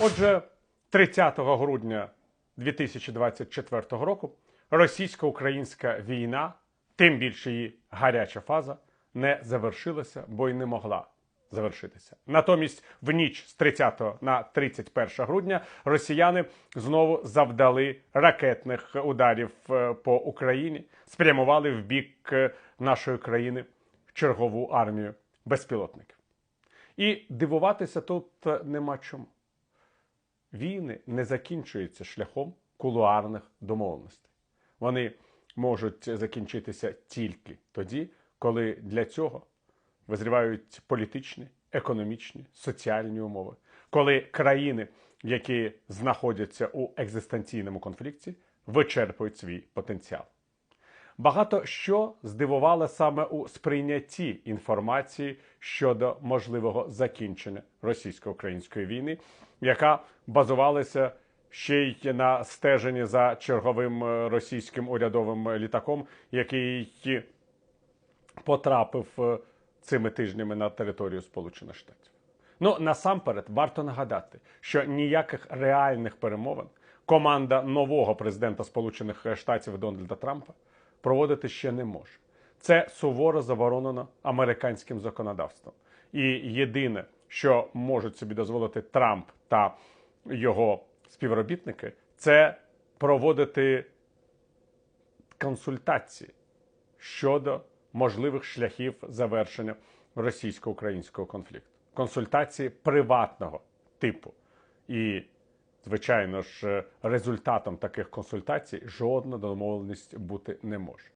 Отже, 30 грудня 2024 року російсько-українська війна, тим більше її гаряча фаза, не завершилася, бо й не могла завершитися. Натомість, в ніч з 30 на 31 грудня росіяни знову завдали ракетних ударів е, по Україні, спрямували в бік е, нашої країни чергову армію безпілотників. І дивуватися тут е, нема чому. Війни не закінчуються шляхом кулуарних домовленостей. Вони можуть закінчитися тільки тоді, коли для цього визрівають політичні, економічні, соціальні умови, коли країни, які знаходяться у екзистенційному конфлікті, вичерпують свій потенціал. Багато що здивувало саме у сприйнятті інформації щодо можливого закінчення російсько-української війни, яка базувалася ще й на стеженні за черговим е, російським урядовим літаком, який потрапив е, цими тижнями на територію Сполучених Штатів. Ну насамперед варто нагадати, що ніяких реальних перемовин команда нового президента Сполучених Штатів Дональда Трампа проводити ще не може. Це суворо заборонено американським законодавством. І єдине, що можуть собі дозволити Трамп та його співробітники, це проводити консультації щодо можливих шляхів завершення російсько-українського конфлікту. Консультації приватного типу. І, звичайно ж, результатом таких консультацій жодна домовленість бути не може.